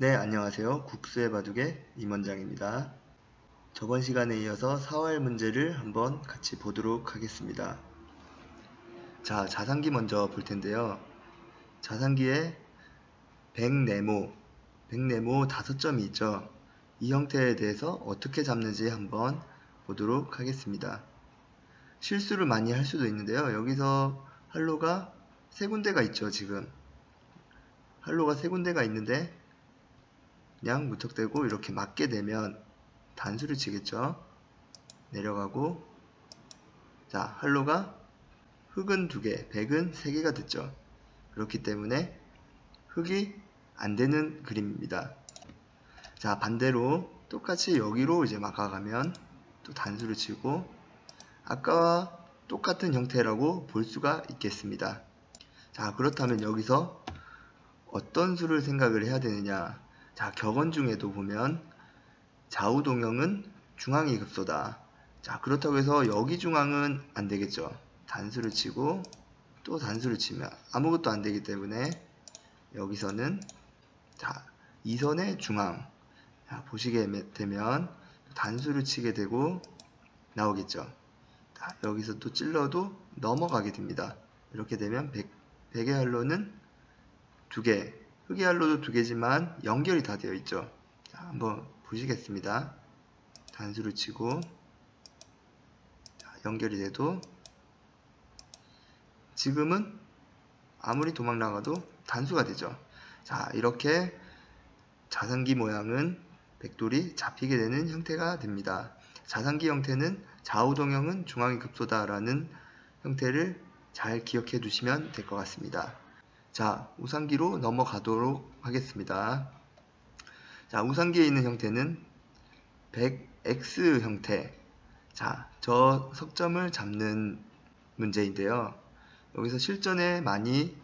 네, 안녕하세요. 국수의 바둑의 임원장입니다. 저번 시간에 이어서 4월 문제를 한번 같이 보도록 하겠습니다. 자, 자산기 먼저 볼 텐데요. 자산기에 백네모, 백네모 다섯 점이 있죠. 이 형태에 대해서 어떻게 잡는지 한번 보도록 하겠습니다. 실수를 많이 할 수도 있는데요. 여기서 할로가 세 군데가 있죠, 지금. 할로가 세 군데가 있는데 그냥 무턱대고 이렇게 맞게 되면 단수를 치겠죠. 내려가고 자 할로가 흑은 두 개, 백은 세 개가 됐죠. 그렇기 때문에 흑이 안 되는 그림입니다. 자 반대로 똑같이 여기로 이제 막아가면 또 단수를 치고 아까와 똑같은 형태라고 볼 수가 있겠습니다. 자 그렇다면 여기서 어떤 수를 생각을 해야 되느냐 자, 격언 중에도 보면 좌우 동형은 중앙이 급소다. 자, 그렇다고 해서 여기 중앙은 안 되겠죠. 단수를 치고 또 단수를 치면 아무것도 안 되기 때문에 여기서는 자, 이 선의 중앙. 자, 보시게 되면 단수를 치게 되고 나오겠죠. 자, 여기서 또 찔러도 넘어가게 됩니다. 이렇게 되면 100, 100의 할로는 두 개, 흑의 할로도 두 개지만 연결이 다 되어 있죠. 자, 한번 보시겠습니다. 단수를 치고 자, 연결이 돼도 지금은 아무리 도망 나가도 단수가 되죠. 자, 이렇게 자산기 모양은 백돌이 잡히게 되는 형태가 됩니다. 자산기 형태는 좌우동형은 중앙이 급소다라는 형태를 잘 기억해 두시면 될 것 같습니다. 자, 우상기로 넘어가도록 하겠습니다. 자, 우상기에 있는 형태는 100x 형태. 자, 저 석점을 잡는 문제인데요. 여기서 실전에 많이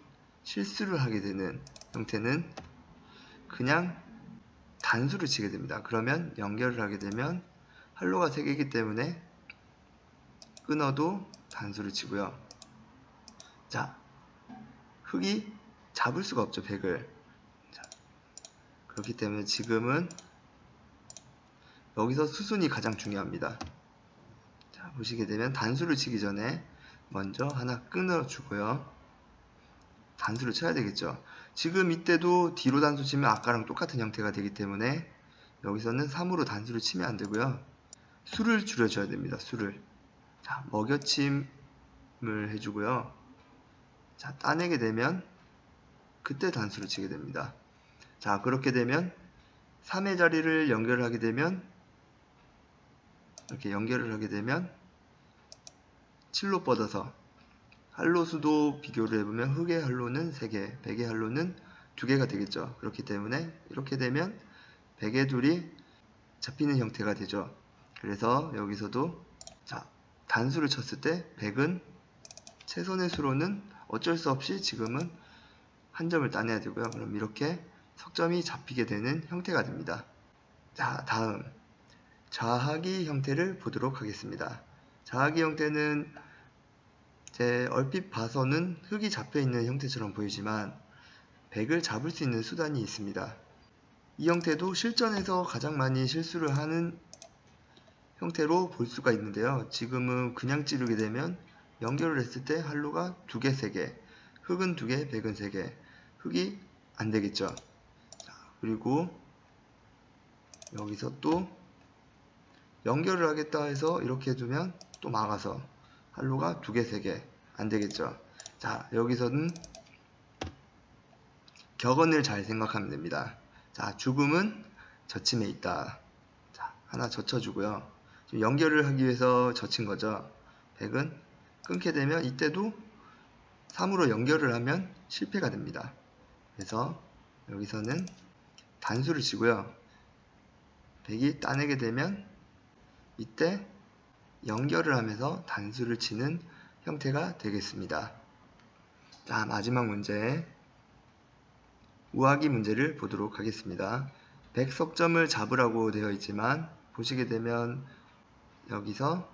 실수를 하게 되는 형태는 그냥 단수를 치게 됩니다. 그러면 연결을 하게 되면 할로가 3개이기 때문에 끊어도 단수를 치고요. 자, 흙이 잡을 수가 없죠 100을. 자, 그렇기 때문에 지금은 여기서 수순이 가장 중요합니다. 자 보시게 되면 단수를 치기 전에 먼저 하나 끊어 주고요. 단수를 쳐야 되겠죠. 지금 이때도 뒤로 단수 치면 아까랑 똑같은 형태가 되기 때문에 여기서는 3으로 단수를 치면 안 되고요. 수를 줄여줘야 됩니다 수를. 자 먹여침을 해주고요 자 따내게 되면 그때 단수를 치게 됩니다. 자 그렇게 되면 3의 자리를 연결을 하게 되면 이렇게 연결을 하게 되면 7로 뻗어서 할로 수도 비교를 해보면 흑의 할로는 3개, 백의 할로는 2개가 되겠죠. 그렇기 때문에 이렇게 되면 백의 둘이 잡히는 형태가 되죠. 그래서 여기서도 자 단수를 쳤을 때 백은 최선의 수로는 어쩔 수 없이 지금은 한 점을 따내야 되고요. 그럼 이렇게 석점이 잡히게 되는 형태가 됩니다. 자, 다음 좌하기 형태를 보도록 하겠습니다. 좌하기 형태는 제 얼핏 봐서는 흙이 잡혀 있는 형태처럼 보이지만 백을 잡을 수 있는 수단이 있습니다. 이 형태도 실전에서 가장 많이 실수를 하는 형태로 볼 수가 있는데요. 지금은 그냥 찌르게 되면 연결을 했을 때 할로가 두 개, 세 개, 흙은 두 개, 백은 세 개, 흙이 안 되겠죠. 자, 그리고 여기서 또 연결을 하겠다 해서 이렇게 해두면 또 막아서 할로가 두 개, 세 개 안 되겠죠. 자, 여기서는 격언을 잘 생각하면 됩니다. 자, 죽음은 젖힘에 있다. 자, 하나 젖혀주고요. 연결을 하기 위해서 젖힌 거죠. 100은 끊게 되면 이때도 3으로 연결을 하면 실패가 됩니다. 그래서 여기서는 단수를 치고요. 100이 따내게 되면 이때 연결을 하면서 단수를 치는 형태가 되겠습니다. 자, 마지막 문제. 우하기 문제를 보도록 하겠습니다. 100석점을 잡으라고 되어 있지만 보시게 되면 여기서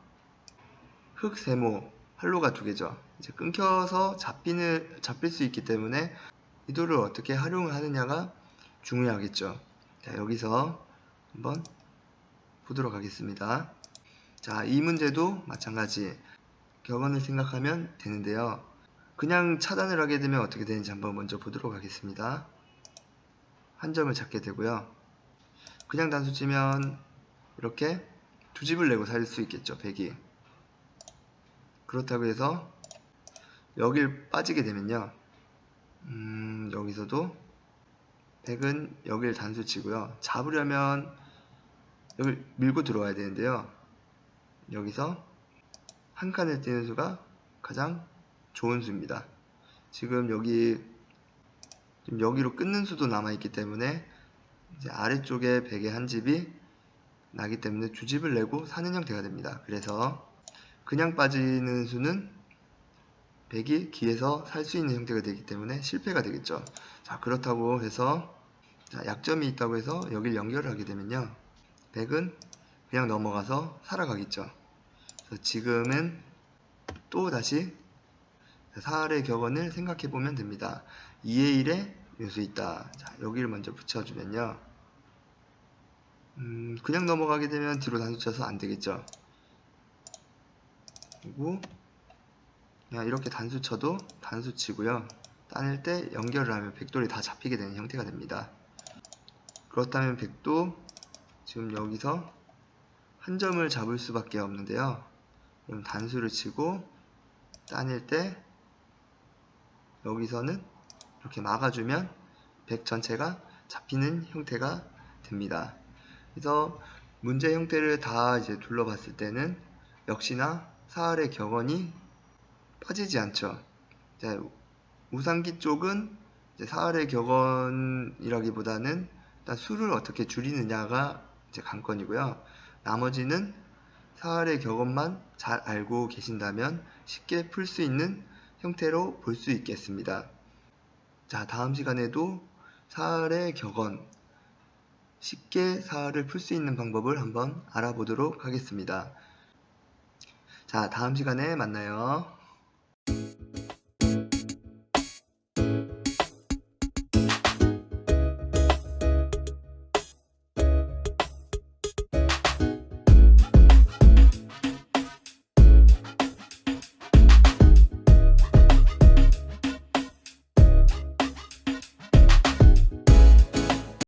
흑세모 할로가 두 개죠. 이제 끊겨서 잡히는, 잡힐 수 있기 때문에 이도를 어떻게 활용을 하느냐가 중요하겠죠. 자, 여기서 한번 보도록 하겠습니다. 자, 이 문제도 마찬가지 격언을 생각하면 되는데요. 그냥 차단을 하게 되면 어떻게 되는지 한번 먼저 보도록 하겠습니다. 한 점을 찾게 되고요. 그냥 단수 치면 이렇게 두 집을 내고 살 수 있겠죠. 100이. 그렇다고 해서 여길 빠지게 되면요. 음, 여기서도 100은 여길 단수 치고요. 잡으려면 여길 밀고 들어와야 되는데요. 여기서 한 칸을 띄는 수가 가장 좋은 수입니다. 지금 여기 지금 여기로 끊는 수도 남아 있기 때문에 이제 아래쪽에 100의 한 집이 나기 때문에 두 집을 내고 사는 형태가 됩니다. 그래서 그냥 빠지는 수는 100이 기에서 살 수 있는 형태가 되기 때문에 실패가 되겠죠. 자 그렇다고 해서 자, 약점이 있다고 해서 여길 연결을 하게 되면요. 100은 그냥 넘어가서 살아가겠죠. 지금은 또 다시 4할의 격언을 생각해 보면 됩니다. 2의 1에 요수 있다. 자, 여기를 먼저 붙여주면요. 음, 그냥 넘어가게 되면 뒤로 단수 쳐서 안 되겠죠. 그리고 이렇게 단수 쳐도 단수 치고요. 따낼 때 연결을 하면 백돌이 다 잡히게 되는 형태가 됩니다. 그렇다면 백도 지금 여기서 한 점을 잡을 수밖에 없는데요. 그럼 단수를 치고 따낼 때 여기서는 이렇게 막아주면 백 전체가 잡히는 형태가 됩니다. 그래서 문제 형태를 다 이제 둘러봤을 때는 역시나 사할의 격언이 빠지지 않죠. 자, 우상기 쪽은 사할의 격언이라기보다는 일단 수를 어떻게 줄이느냐가 이제 관건이고요. 나머지는 사할의 격언만 잘 알고 계신다면 쉽게 풀 수 있는 형태로 볼 수 있겠습니다. 자, 다음 시간에도 사할의 격언, 쉽게 사할을 풀 수 있는 방법을 한번 알아보도록 하겠습니다. 자, 다음 시간에 만나요.